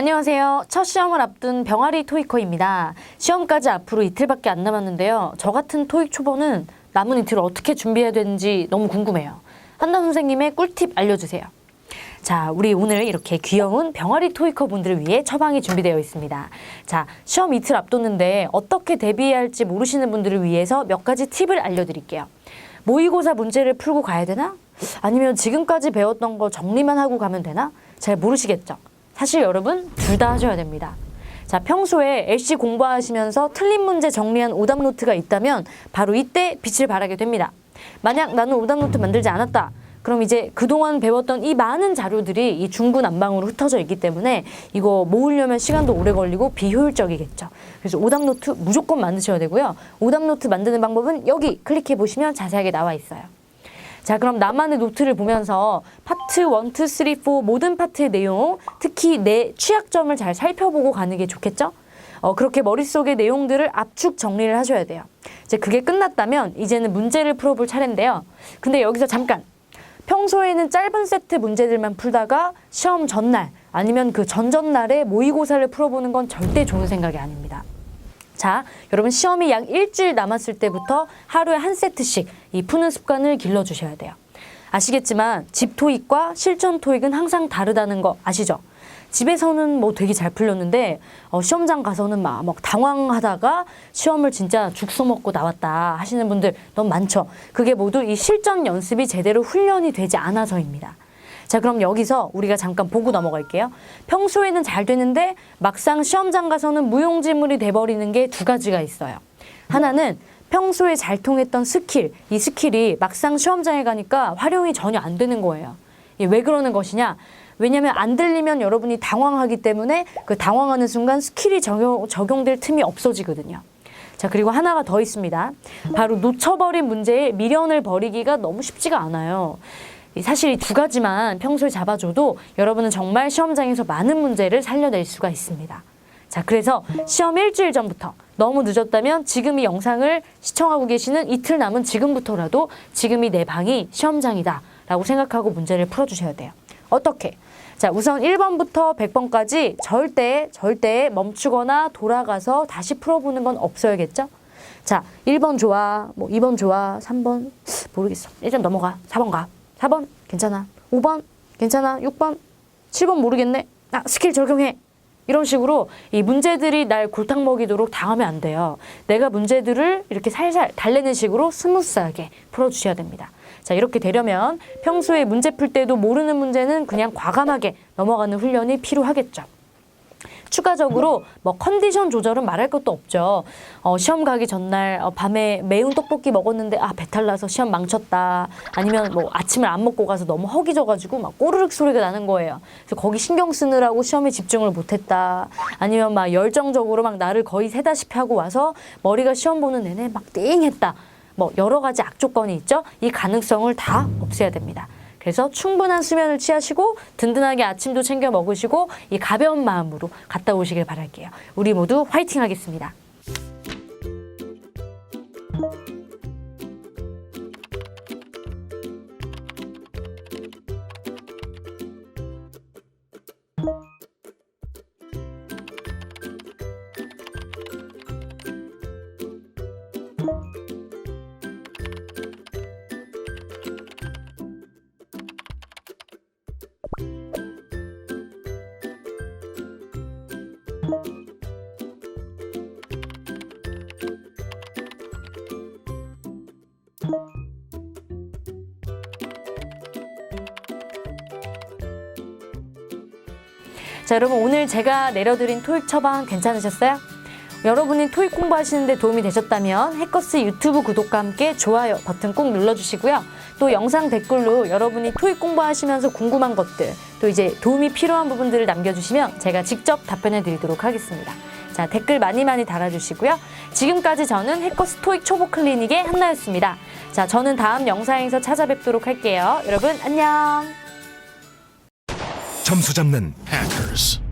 안녕하세요. 첫 시험을 앞둔 병아리 토익커입니다. 시험까지 앞으로 이틀밖에 안 남았는데요. 저 같은 토익 초보는 남은 이틀을 어떻게 준비해야 되는지 너무 궁금해요. 한나 선생님의 꿀팁 알려주세요. 자, 우리 오늘 이렇게 귀여운 병아리 토익커 분들을 위해 처방이 준비되어 있습니다. 자, 시험 이틀 앞뒀는데 어떻게 대비해야 할지 모르시는 분들을 위해서 몇 가지 팁을 알려드릴게요. 모의고사 문제를 풀고 가야 되나? 아니면 지금까지 배웠던 거 정리만 하고 가면 되나? 잘 모르시겠죠? 사실 여러분 둘 다 하셔야 됩니다. 자, 평소에 LC 공부하시면서 틀린 문제 정리한 오답 노트가 있다면 바로 이때 빛을 발하게 됩니다. 만약 나는 오답 노트 만들지 않았다. 그럼 이제 그동안 배웠던 이 많은 자료들이 이 중구난방으로 흩어져 있기 때문에 이거 모으려면 시간도 오래 걸리고 비효율적이겠죠. 그래서 오답 노트 무조건 만드셔야 되고요. 오답 노트 만드는 방법은 여기 클릭해 보시면 자세하게 나와 있어요. 자, 그럼 나만의 노트를 보면서 파트 1, 2, 3, 4 모든 파트의 내용, 특히 내 취약점을 잘 살펴보고 가는 게 좋겠죠? 어, 그렇게 머릿속의 내용들을 압축 정리를 하셔야 돼요. 이제 그게 끝났다면 이제는 문제를 풀어볼 차례인데요. 근데 여기서 잠깐. 평소에는 짧은 세트 문제들만 풀다가 시험 전날 아니면 그 전전날에 모의고사를 풀어보는 건 절대 좋은 생각이 아닙니다. 자, 여러분 시험이 약 일주일 남았을 때부터 하루에 한 세트씩 이 푸는 습관을 길러주셔야 돼요. 아시겠지만 집 토익과 실전 토익은 항상 다르다는 거 아시죠? 집에서는 뭐 되게 잘 풀렸는데 어, 시험장 가서는 막, 막 당황하다가 시험을 진짜 죽서 먹고 나왔다 하시는 분들 너무 많죠. 그게 모두 이 실전 연습이 제대로 훈련이 되지 않아서입니다. 자, 그럼 여기서 우리가 잠깐 보고 넘어갈게요. 평소에는 잘 되는데 막상 시험장 가서는 무용지물이 돼버리는 게 두 가지가 있어요. 하나는 평소에 잘 통했던 스킬, 이 스킬이 막상 시험장에 가니까 활용이 전혀 안 되는 거예요. 왜 그러는 것이냐? 왜냐하면 안 들리면 여러분이 당황하기 때문에 그 당황하는 순간 스킬이 적용, 적용될 틈이 없어지거든요. 자, 그리고 하나가 더 있습니다. 바로 놓쳐버린 문제에 미련을 버리기가 너무 쉽지가 않아요. 이 사실 이 두 가지만 평소에 잡아줘도 여러분은 정말 시험장에서 많은 문제를 살려낼 수가 있습니다. 자, 그래서 시험 일주일 전부터 너무 늦었다면 지금 이 영상을 시청하고 계시는 이틀 남은 지금부터라도 지금이 내 방이 시험장이다 라고 생각하고 문제를 풀어주셔야 돼요. 어떻게? 자, 우선 1번부터 100번까지 절대, 절대 멈추거나 돌아가서 다시 풀어보는 건 없어야겠죠? 자, 1번 좋아, 뭐 2번 좋아, 3번 모르겠어. 일단 넘어가. 4번 가. 4번 괜찮아. 5번 괜찮아. 6번 7번 모르겠네. 아, 스킬 적용해. 이런 식으로 이 문제들이 날 골탕 먹이도록 당하면 안 돼요. 내가 문제들을 이렇게 살살 달래는 식으로 스무스하게 풀어주셔야 됩니다. 자, 이렇게 되려면 평소에 문제 풀 때도 모르는 문제는 그냥 과감하게 넘어가는 훈련이 필요하겠죠. 추가적으로 뭐 컨디션 조절은 말할 것도 없죠. 어, 시험 가기 전날 어, 밤에 매운 떡볶이 먹었는데 아 배탈 나서 시험 망쳤다. 아니면 뭐 아침을 안 먹고 가서 너무 허기져가지고 막 꼬르륵 소리가 나는 거예요. 그래서 거기 신경 쓰느라고 시험에 집중을 못했다. 아니면 막 열정적으로 막 나를 거의 세다시피 하고 와서 머리가 시험 보는 내내 막 띵했다. 뭐 여러 가지 악조건이 있죠. 이 가능성을 다 없애야 됩니다. 그래서 충분한 수면을 취하시고 든든하게 아침도 챙겨 먹으시고 이 가벼운 마음으로 갔다 오시길 바랄게요. 우리 모두 화이팅 하겠습니다. 자, 여러분 오늘 제가 내려드린 토익 처방 괜찮으셨어요? 여러분이 토익 공부하시는데 도움이 되셨다면 해커스 유튜브 구독과 함께 좋아요 버튼 꼭 눌러주시고요. 또 영상 댓글로 여러분이 토익 공부하시면서 궁금한 것들 또 이제 도움이 필요한 부분들을 남겨주시면 제가 직접 답변해 드리도록 하겠습니다. 자, 댓글 많이 많이 달아주시고요. 지금까지 저는 해커스 토익 초보 클리닉의 한나였습니다. 자, 저는 다음 영상에서 찾아뵙도록 할게요. 여러분 안녕. 점수 잡는 Hackers.